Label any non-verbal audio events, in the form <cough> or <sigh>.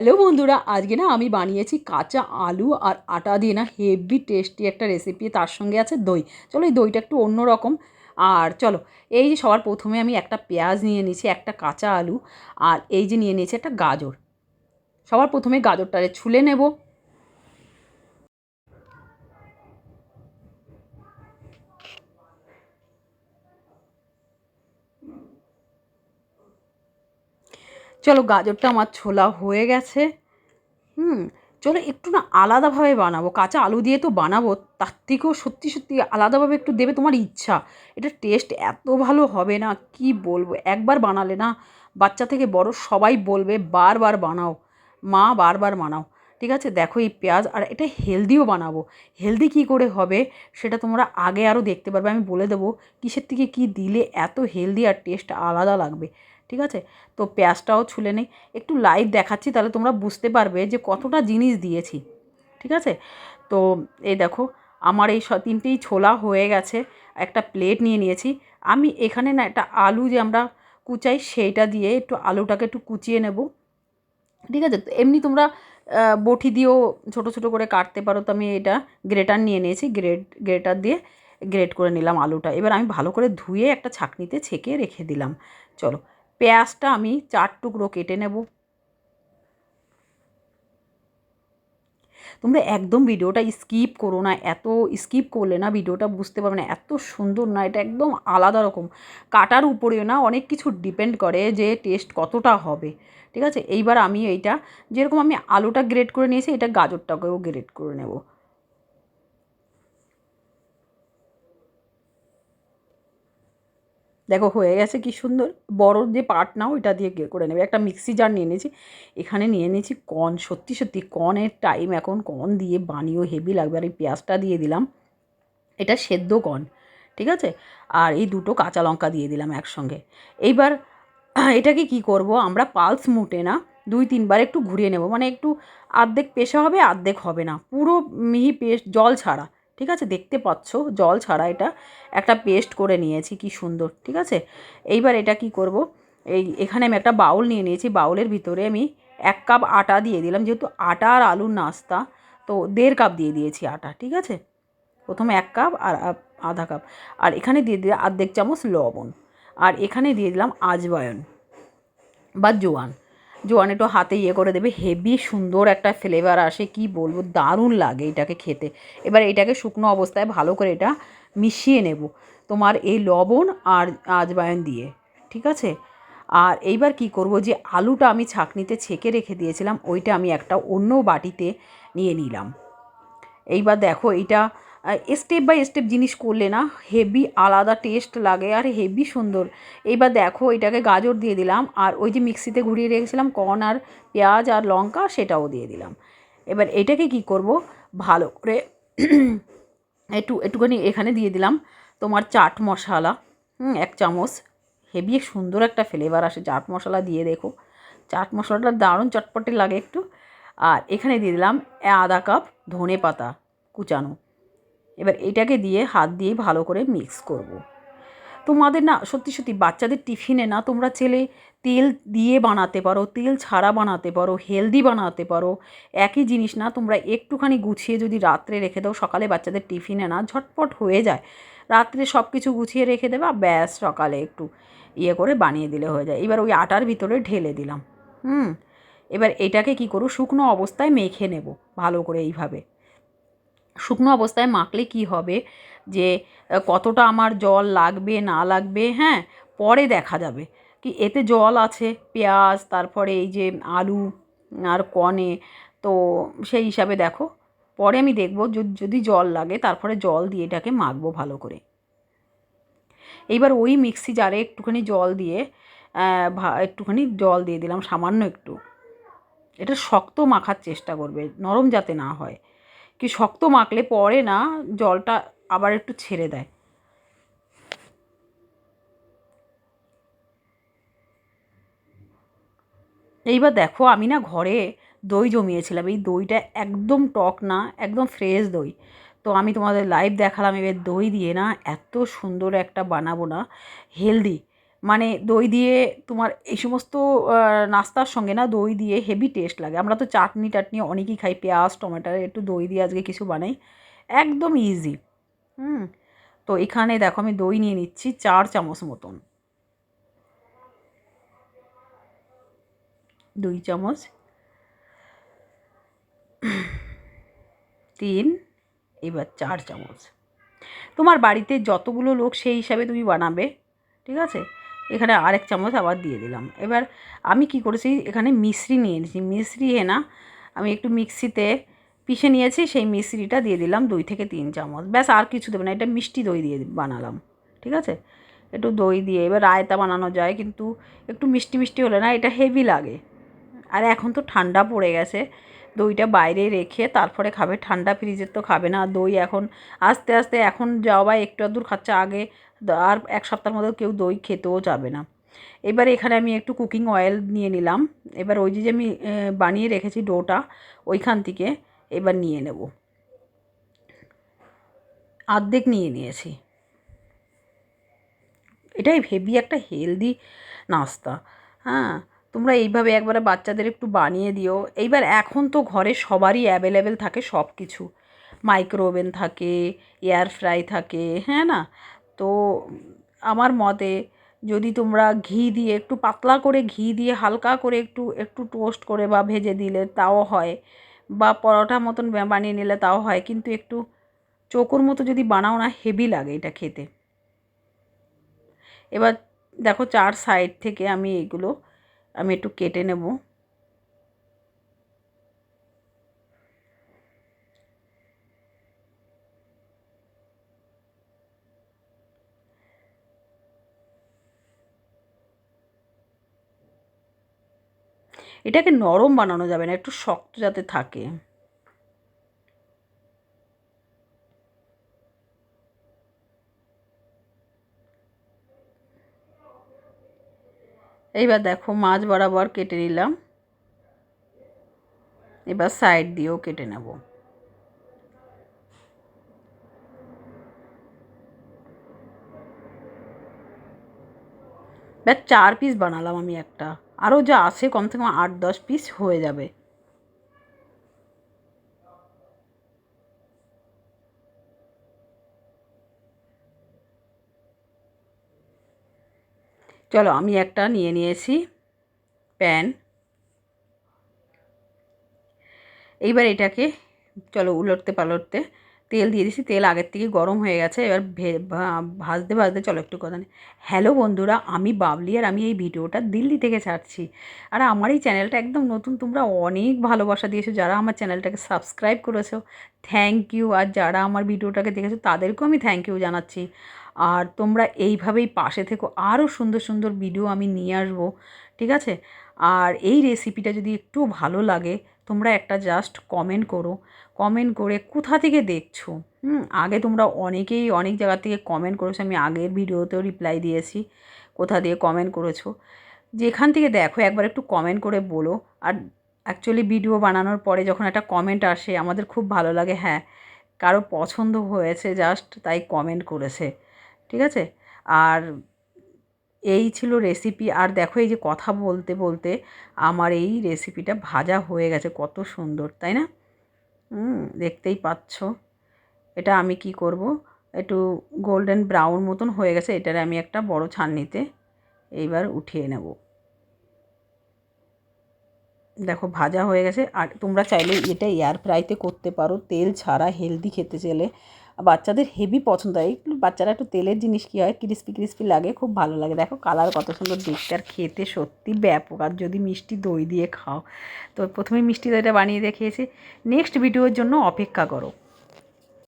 Hello বন্ধুরা, আজকে না আমি বানিয়েছি কাঁচা আলু আর আটা দিয়ে না হেভি টেস্টি একটা রেসিপি তার সঙ্গে আছে দই। চলো এই দইটা একটু অন্য রকম। আর চলো, এই যে সবার প্রথমে আমি একটা পেঁয়াজ নিয়ে নিয়েছি, একটা কাঁচা আলু, আর এই যে নিয়ে নিয়েছি একটা গাজর। সবার প্রথমে গাজরটারে ছুলে নেব। চলো গাজরটা আমার ছোলা হয়ে গেছে। হুম, চলো একটু না আলাদাভাবে বানাবো। কাঁচা আলু দিয়ে তো বানাবো, তার থেকেও সত্যি সত্যি আলাদাভাবে একটু দেবে তোমার ইচ্ছা। এটা টেস্ট এত ভালো হবে না, কি বলব? একবার বানালে না, বাচ্চা থেকে বড় সবাই বলবে, বারবার বানাও। মা, বারবার বানাও। ঠিক আছে? দেখো এই পেঁয়াজ, আর এটা হেলদিও বানাবো। হেলদি কি করে হবে, সেটা তোমরা আগে আরও দেখতে পারবে। আমি বলে দেবো, কিসের থেকে কি দিলে এত হেলদি আর টেস্ট আলাদা লাগবে। ঠিক আছে? তো পেঁয়াজটাও ছুলে নেই। একটু লাইভ দেখাচ্ছি, তাহলে তোমরা বুঝতে পারবে যে কতটা জিনিস দিয়েছি। ঠিক আছে? তো এই দেখো, আমার এই তিনটেই ছোলা হয়ে গেছে। একটা প্লেট নিয়ে নিয়েছি। আমি এখানে না একটা আলু যে আমরা কুচাই, সেইটা দিয়ে একটু আলুটাকে একটু কুচিয়ে নেব। ঠিক আছে? এমনি তোমরা বটি দিয়েও ছোট ছোট করে কাটতে পারো। তো আমি এটা গ্রেটার নিয়ে নিয়েছি। গ্রেট, গ্রেটার দিয়ে গ্রেট করে নিলাম আলুটা। এবার আমি ভালো করে ধুয়ে একটা ছাকনিতে ছেঁকে রেখে দিলাম। চলো। পেঁয়াজটা আমি চার টুকরো কেটে নেব। তোমরা একদম ভিডিওটা স্কিপ করো না, এত স্কিপ করলে না ভিডিওটা বুঝতে পারবে না, এত সুন্দর না, এটা একদম আলাদা রকম। কাটার উপরেও না অনেক কিছু ডিপেন্ড করে যে টেস্ট কতটা হবে, ঠিক আছে? এইবার আমি এইটা, যেরকম আমি আলুটা গ্রেড করে নিয়েছি, এটা গাজরটাকেও গ্রেড করে নেব। দেখো হয়ে গেছে কি সুন্দর। বড় যে পাট না, ওইটা দিয়ে করে নেবে। একটা মিক্সি জার নিয়ে নিয়েছি এখানে নিয়ে নিয়েছি কর্ন সত্যি সত্যি কর্নের টাইম এখন কর্ন দিয়ে বানিয়েও হেভি লাগবে। আর এই পেঁয়াজটা দিয়ে দিলাম। এটা সেদ্ধ কর্ন ঠিক আছে? আর এই দুটো কাঁচা লঙ্কা দিয়ে দিলাম একসঙ্গে। এইবার <clears throat> এটাকে কি করব? আমরা পালস মুটে না, দুই তিনবার একটু ঘুরিয়ে নেব। মানে একটু আর্ধেক পেশা হবে, আর্ধেক হবে না। পুরো মিহি পেশ জল ছাড়া। ঠিক আছে? দেখতে পাচ্ছ, জল ছাড়া এটা একটা পেস্ট করে নিয়েছি, কি সুন্দর, ঠিক আছে? এইবার এটা কি করব? এই, এখানে আমি একটা বাউল নিয়ে নিয়েছি, বাউলের ভিতরে আমি এক কাপ আটা দিয়ে দিলাম, যেহেতু আটা আর আলুর নাস্তা, তো দেড় কাপ দিয়ে দিয়েছি আটা, ঠিক আছে? প্রথমে এক কাপ আর আধা কাপ। আর এখানে দিয়ে দিলাম আর্ধেক চামচ লবণ। আর এখানে দিয়ে দিলাম আজবায়ন বা জোয়ান। জোয়ান একটু হাতে ইয়ে করে দেবে। হেভি সুন্দর একটা ফ্লেভার আসে, কি বলব? দারুণ লাগে এটাকে খেতে। এবার এটাকে শুকনো অবস্থায় ভালো করে এটা মিশিয়ে নেব। তোমার এই লবণ আর আজবায়ন দিয়ে, ঠিক আছে? আর এইবার কি করব যে, আলুটা আমি ছাকনিতে ছেঁকে রেখে দিয়েছিলাম, ওইটা আমি একটা অন্য বাটিতে নিয়ে নিলাম। এইবার দেখো, এইটা স্টেপ বাই স্টেপ জিনিস করলে না হেভি আলাদা টেস্ট লাগে আর হেভি সুন্দর। এইবার দেখো এটাকে গাজর দিয়ে দিলাম আর ওই যে মিক্সিতে ঘুরিয়ে রেখেছিলাম কর্ন আর পেঁয়াজ আর লঙ্কা সেটাও দিয়ে দিলাম। এবার এটাকে কি করব? ভালো করে <clears throat> একটু, একটুখানি এখানে দিয়ে দিলাম তোমার চাট মশলা। এক চামচ। হেভি সুন্দর একটা ফ্লেভার আসে। চাট মশলা দিয়ে দেখো। চাট মশলাটা দারুণ চটপটে লাগে একটু। আর এখানে দিয়ে দিলাম আধা কাপ ধনে পাতা কুচানো। এবার এটাকে দিয়ে হাত দিয়ে ভালো করে মিক্স করব। তোমাদের না, সত্যি সত্যি বাচ্চাদের টিফিনে না তোমরা ছেলে তেল দিয়ে বানাতে পারো, তেল ছাড়া বানাতে পারো হেলদি বানাতে পারো, একই জিনিস না তোমরা একটুখানি গুছিয়ে যদি রাত্রে রেখে দাও, সকালে বাচ্চাদের টিফিনে না ঝটপট হয়ে যায়। রাত্রে সব কিছু গুছিয়ে রেখে দেবা, ব্যাস সকালে একটু ইয়ে করে বানিয়ে দিলে হয়ে যায়। এবার ওই আটার ভিতরে ঢেলে দিলাম। হুম, এবার এটাকে কি করো শুকনো অবস্থায় মেখে নেব, ভালো করে এইভাবে। শুকনো অবস্থায় মাখলে কি হবে? যে কতটা আমার জল লাগবে, না লাগবে হ্যাঁ পরে দেখা যাবে। কি এতে জল আছে, পেঁয়াজ, তারপরে এই যে আলু আর কনে, তো সেই হিসাবে দেখো। পরে আমি দেখব যদি জল লাগে, তারপরে জল দিয়ে এটাকে মাখবো ভালো করে। এইবার ওই মিক্সি জারে একটুখানি জল দিয়ে একটুখানি জল দিয়ে দিলাম, সামান্য একটু। এটা শক্ত মাখার চেষ্টা করবে, নরম যাতে না হয়। কি শক্ত মাখলে পরে না জলটা আবার একটু ছেড়ে দেয়। এইবার দেখো আমি না ঘরে দই জমিয়েছিলাম, এই দইটা একদম টক না, একদম ফ্রেশ দই। তো আমি তোমাদের লাইভ দেখালাম, এবার দই দিয়ে না এত সুন্দর একটা বানাবো না হেলদি মানে দই দিয়ে তোমার এই সমস্ত নাস্তার সঙ্গে না দই দিয়ে হেভি টেস্ট লাগে। আমরা তো চাটনি টাটনি অনেকই খাই, পেঁয়াজ, টমেটো, একটু দই দিয়ে আজকে কিছু বানাই। একদম ইজি হুম? তো এখানে দেখো আমি দই নিয়ে নিচ্ছি চার চামচ মতন। দুই চামচ। তিন, এবার চার চামচ। তোমার বাড়িতে যতগুলো লোক সেই হিসাবে তুমি বানাবে, ঠিক আছে? এখানে আরেক চামচ আবার দিয়ে দিলাম। এবার আমি কি করেছি, এখানে মিশ্রি নিয়ে নিয়েছি মিশ্রি হেনা আমি একটু মিক্সিতে পিষে নিয়েছি, সেই মিশ্রিটা দিয়ে দিলাম দুই থেকে তিন চামচ। ব্যাস, আর কিছু দেবে না, এটা মিষ্টি দই দিয়ে বানালাম, ঠিক আছে? একটু দই দিয়ে, এবার রায়তা বানানো যায়, কিন্তু একটু মিষ্টি মিষ্টি হলে না এটা হেভি লাগে। আর এখন তো ঠান্ডা পড়ে গেছে দইটা বাইরে রেখে তারপরে খাবে। ঠান্ডা ফ্রিজের তো খাবে না। দই এখন আস্তে আস্তে এখন যাওয়া একটু দূর খাচ্ছে, আগে আর এক সপ্তাহের মধ্যে কেউ দই খেতেও যাবে না। এবার এখানে আমি একটু কুকিং অয়েল নিয়ে নিলাম। এবার ওই যে আমি বানিয়ে রেখেছি ডোটা, ওইখান থেকে এবার নিয়ে নেব। আর্ধেক নিয়ে নিয়েছি। এটাই হেভি একটা হেলদি নাস্তা। হ্যাঁ? তোমরা এইভাবে একবারে বাচ্চাদের একটু বানিয়ে দিও। এইবার এখন তো ঘরে সবারই অ্যাভেলেবেল থাকে সব কিছু মাইক্রো ওভেন থাকে এয়ার ফ্রাই থাকে হ্যাঁ না? তো আমার মতে যদি তোমরা ঘি দিয়ে একটু পাতলা করে ঘি দিয়ে হালকা করে একটু একটু টোস্ট করে বা ভেজে দিলে তাও হয় বা পরোটা মতন বানিয়ে নিলে তাও হয়, কিন্তু একটু চোখোর মতো যদি বানাও না হেভি লাগে এটা খেতে। এবার দেখো চার সাইড থেকে আমি এগুলো আমি একটু কেটে নেব। এটাকে নরম বানানো যাবে না একটু শক্ত যাতে থাকে। এইবার দেখো মাছ বরাবর কেটে নিলাম। এবার সাইড দিয়েও কেটে নেব। এবার চার পিস বানালাম আমি একটা। আরও যা আছে, কমসে কম আট দশ পিস হয়ে যাবে। চলো, আমি একটা নিয়ে নিয়েছি প্যান। এইবার এটাকে, চলো উলটতে পালটতে, তেল দিয়ে দিছি তেল আগের থেকে গরম হয়ে গেছে, এবার ভাজতে ভাজতে, চলো একটু কথা নেই। হ্যালো বন্ধুরা, আমি বাবলি আর আমি এই ভিডিওটা দিল্লি থেকে ছাড়ছি। আর আমার এই চ্যানেলটা একদম নতুন, তোমরা অনেক ভালোবাসা দিয়েছ, যারা আমার চ্যানেলটাকে সাবস্ক্রাইব করেছ, থ্যাংক ইউ। আর যারা আমার ভিডিওটাকে দেখেছ, তাদেরকেও আমি থ্যাংক ইউ জানাচ্ছি। আর তোমরা এইভাবেই পাশে থেকো। আরও সুন্দর সুন্দর ভিডিও আমি নিয়ে আসব, ঠিক আছে? আর এই রেসিপিটা যদি একটু ভালো লাগে, তোমরা একটা জাস্ট কমেন্ট করো। কমেন্ট করে কোথা থেকে দেখছ? হুম, আগে তোমরা অনেকেই অনেক জায়গা থেকে কমেন্ট করেছ, আমি আগের ভিডিওতেও রিপ্লাই দিয়েছি, কোথা দিয়ে কমেন্ট করেছ। যেখান থেকে দেখো, একবার একটু কমেন্ট করে বলো। আর অ্যাকচুয়ালি ভিডিও বানানোর পরে যখন একটা কমেন্ট আসে, আমাদের খুব ভালো লাগে হ্যাঁ কারও পছন্দ হয়েছে জাস্ট তাই কমেন্ট করেছে। ঠিক আছে? আর এই ছিল রেসিপি আর দেখো এই যে কথা বলতে বলতে আমার এই রেসিপিটা ভাজা হয়ে গেছে, কত সুন্দর, তাই না? দেখতেই পাচ্ছ। এটা আমি কি করব? একটু গোল্ডেন ব্রাউন মতন হয়ে গেছে, এটার আমি একটা বড় ছাননিতে এইবার উঠিয়ে নেব। দেখো, ভাজা হয়ে গেছে, আর তোমরা চাইলে এটা এয়ার ফ্রাইতে করতে পারো, তেল ছাড়া হেলদি খেতে চাইলে। বাচ্চাদের হেভি পছন্দ হয়। একটু বাচ্চারা একটু তেলের জিনিস কী হয়, ক্রিস্পি ক্রিস্পি লাগে, খুব ভালো লাগে। দেখো কালার কত সুন্দর দেখতে আর খেতে সত্যি ব্যাপক। আর যদি মিষ্টি দই দিয়ে খাও, তো প্রথমে মিষ্টি দইটা বানিয়ে দেখিয়েছি নেক্সট ভিডিওর জন্য অপেক্ষা করো।